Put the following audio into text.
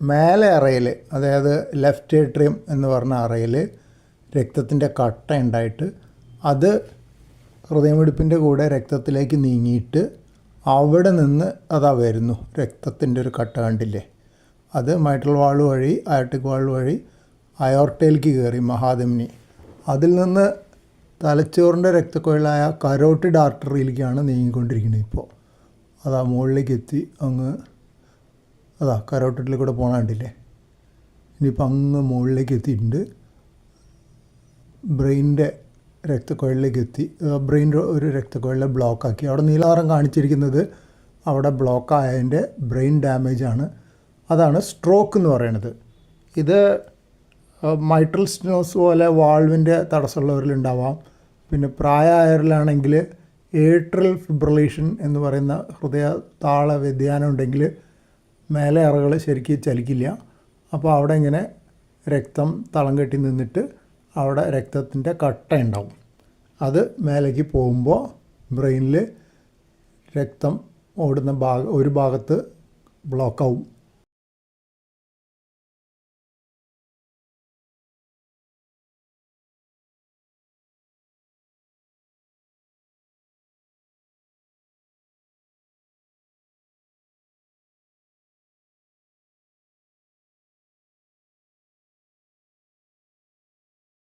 മേലെ അറയിൽ അതായത് ലെഫ്റ്റ് ഏട്രിയം എന്ന് പറഞ്ഞ അറയിൽ രക്തത്തിന്റെ കട്ട ഉണ്ടായിട്ട് അത് ഹൃദയമിടിപ്പിന്റെ കൂടെ രക്തത്തിലേക്ക് നീങ്ങിയിട്ട് അവിടെ നിന്ന് അതാ വരുന്നു. രക്തത്തിന്റെ ഒരു കട്ട കണ്ടില്ലേ? അത് മൈട്രൽ വാൾ വഴി അയട്ടിക് വാൾ വഴി അയോർട്ടയിലേക്ക് കയറി മഹാദമിനി അതിൽ നിന്ന് തലച്ചോറിന്റെ രക്തക്കൊഴലായ കരോട്ടിഡ് ആർട്ടറിയിലേക്കാണ് നീങ്ങിക്കൊണ്ടിരിക്കുന്നത് ഇപ്പോൾ. അതാ മുകളിലേക്ക് എത്തി അങ്ങ് അതാ കരോട്ടിട്ടിൽ കൂടെ പോകണ കണ്ടില്ലേ? ഇനിയിപ്പോൾ അങ്ങ് മുകളിലേക്ക് എത്തിയിട്ടുണ്ട്. ബ്രെയിനിന്റെ രക്തക്കുഴലിലേക്ക് എത്തി. ബ്രെയിൻ ഒരു രക്തക്കുഴലിനെ ബ്ലോക്കാക്കി അവിടെ നീലനിറം കാണിച്ചിരിക്കുന്നത് അവിടെ ബ്ലോക്കായതിന്റെ ബ്രെയിൻ ഡാമേജ് ആണ്. അതാണ് സ്ട്രോക്ക് എന്ന് പറയുന്നത് ഇത് മൈട്രൽ സ്റ്റിനോസ് പോലെ വാൾവിന്റെ തടസ്സമുള്ളവരിലുണ്ടാവാം. പിന്നെ പ്രായമായവരിലാണെങ്കിൽ ഏട്രൽ ഫിബ്രലേഷൻ എന്ന് പറയുന്ന ഹൃദയ താള വ്യതിയാനം ഉണ്ടെങ്കിൽ മേലെ അറകൾ ശരിക്കും ചലിക്കില്ല. അപ്പോൾ അവിടെ ഇങ്ങനെ രക്തം തളം കെട്ടി നിന്നിട്ട് അവിടെ രക്തത്തിന്റെ കട്ട ഉണ്ടാവും. അത് മേലേക്ക് പോകുമ്പോൾ ബ്രെയിനിൽ രക്തം ഓടുന്ന ഭാഗം ഒരു ഭാഗത്ത് ബ്ലോക്കാവും